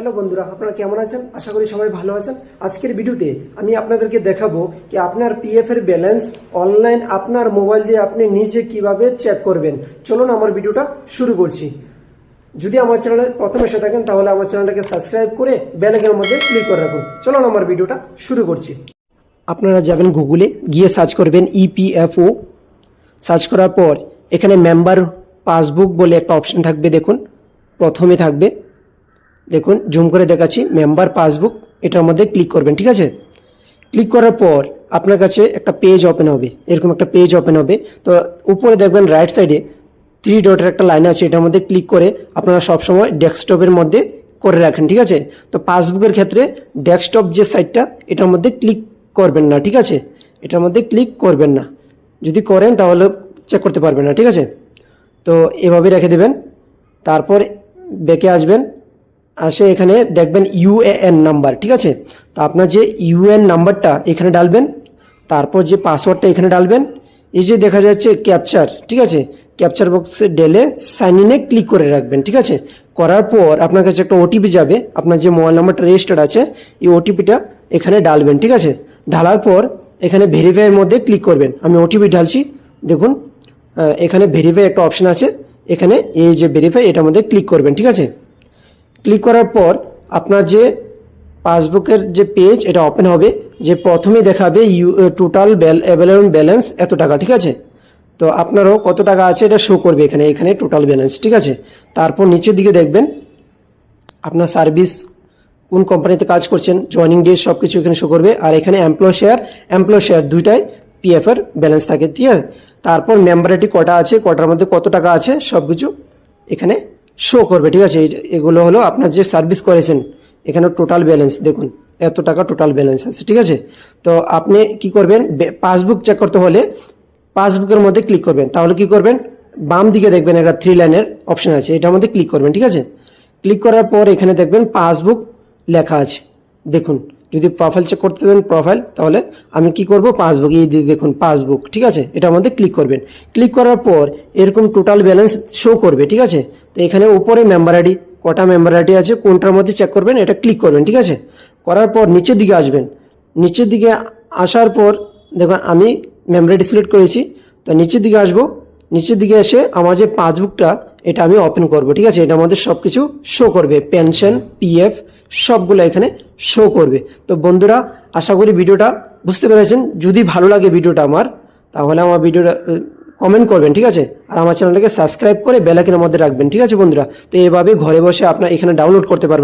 Hello বন্ধুরা, আপনারা কেমন আছেন? আশা করি সবাই ভালো আছেন। আজকের ভিডিওতে আমি আপনাদেরকে দেখাবো কি আপনার পিএফ এর ব্যালেন্স অনলাইন আপনার মোবাইল দিয়ে আপনি নিজে কীভাবে চেক করবেন। চলুন আমার ভিডিওটা শুরু করছি। যদি আমার চ্যানেলে প্রথম এসে থাকেন, তাহলে আমার চ্যানেলটাকে সাবস্ক্রাইব করে বেলাকের মধ্যে ক্লিক করে রাখুন। চলুন আমার ভিডিওটা শুরু করছি। আপনারা যাবেন গুগলে গিয়ে সার্চ করবেন E ইপিএফও সার্চ করার পর এখানে মেম্বার পাসবুক বলে একটা অপশন থাকবে, দেখুন। প্রথমে থাকবে দেখুন জুম করে দেখাচ্ছি মেম্বার পাসবুক এটার মধ্যে ক্লিক করবেন, ঠিক আছে? ক্লিক করার পর আপনার কাছে একটা পেজ ওপেন হবে, এরকম একটা পেজ ওপেন হবে। তো উপরে দেখবেন রাইট সাইডে থ্রি ডটের একটা লাইন আছে এটার মধ্যে ক্লিক করে আপনারা সবসময় ডেস্কটপের মধ্যে করে রাখেন, ঠিক আছে? তো পাসবুকের ক্ষেত্রে ডেস্কটপ যে সাইটটা এটার মধ্যে ক্লিক করবেন না, ঠিক আছে? এটার মধ্যে ক্লিক করবেন না। যদি করেন, তাহলে চেক করতে পারবেন না, ঠিক আছে? তো এভাবে রেখে দেবেন। তারপর বেঁকে আসবেন। আসে এখানে দেখবেন ইউএএন নাম্বার ঠিক আছে? তো আপনার যে ইউএন নাম্বারটা এখানে ডালবেন, তারপর যে পাসওয়ার্ডটা এখানে ডালবেন, এই যে দেখা যাচ্ছে ক্যাপচার ঠিক আছে? ক্যাপচার বক্সে ডেলে সাইন ইনে ক্লিক করে রাখবেন, ঠিক আছে? করার পর আপনার কাছে একটা ওটিপি যাবে, আপনার যে মোবাইল নাম্বারটা রেজিস্টার্ড আছে, এই ওটিপিটা এখানে ডালবেন, ঠিক আছে? ঢালার পর এখানে ভেরিফাইয়ের মধ্যে ক্লিক করবেন। আমি ওটিপি ঢালছি, দেখুন এখানে ভেরিফাই একটা অপশন আছে, এখানে এই যে ভেরিফাই এটার মধ্যে ক্লিক করবেন, ঠিক আছে? ক্লিক করার পর আপনার যে পাসবুকের যে পেজ এটা ওপেন হবে, যে প্রথমে দেখাবে ইউ টোটাল অ্যাভেলেবল ব্যালেন্স এত টাকা, ঠিক আছে? তো আপনারও কত টাকা আছে এটা শো করবে এখানে এখানে টোটাল ব্যালেন্স ঠিক আছে? তারপর নিচের দিকে দেখবেন, আপনার সার্ভিস কোন কোম্পানিতে কাজ করছেন জয়নিং ডেট সব কিছু এখানে শো করবে, আর এখানে এমপ্লয় শেয়ার এমপ্লয় শেয়ার দুইটাই পিএফ এর ব্যালেন্স থাকে, ঠিক আছে? তারপর মেম্বারিটি কটা আছে, কটার মধ্যে কত টাকা আছে সব কিছু এখানে শো করবে, ঠিক আছে? এগুলো হলো আপনার যে সার্ভিস করেছেন, এখানে টোটাল ব্যালেন্স দেখুন, এত টাকা টোটাল ব্যালেন্স আছে, ঠিক আছে? তো আপনি কি করবেন? পাসবুক চেক করতে হলে পাসবুকের মধ্যে ক্লিক করবেন। তাহলে কি করবেন? বাম দিকে দেখবেন একটা থ্রি লাইনের অপশন আছে, এটার মধ্যে ক্লিক করবেন, ঠিক আছে? ক্লিক করার পর এখানে দেখবেন পাসবুক লেখা আছে। দেখুন, যদি প্রোফাইল চেক করতে দেন প্রোফাইল তাহলে আমি কি করব? পাসবুক এই দেখুন পাসবুক ঠিক আছে? এটার মধ্যে ক্লিক করবেন। ক্লিক করার পর এরকম টোটাল ব্যালেন্স শো করবে, ঠিক আছে? তো এখানে উপরে মেম্বার আইডি কটা মেম্বার আইডি আছে, কোনটার মধ্যে চেক করবেন, এটা ক্লিক করবেন, ঠিক আছে? করার পর নিচের দিকে আসবেন। নিচের দিকে আসার পর, দেখুন, আমি মেমরি সিলেক্ট করেছি, তো নিচের দিকে আসব। নিচের দিকে এসে আমার যে পাসবুকটা, এটা আমি ওপেন করব, ঠিক আছে? এটা আমাদের সব কিছু শো করবে পেনশন পিএফ সবগুলো এখানে শো করবে। তো বন্ধুরা, আশা করি ভিডিওটা বুঝতে পেরেছেন। যদি ভালো লাগে ভিডিওটা আমার, তাহলে আমার ভিডিওটা কমেন্ট করবেন, ঠিক আছে? আর আমার চ্যানেলটাকে সাবস্ক্রাইব করে বেলাকিনের মধ্যে রাখবেন, ঠিক আছে বন্ধুরা? তো এভাবে ঘরে বসে আপনার এখানে ডাউনলোড করতে পারবেন।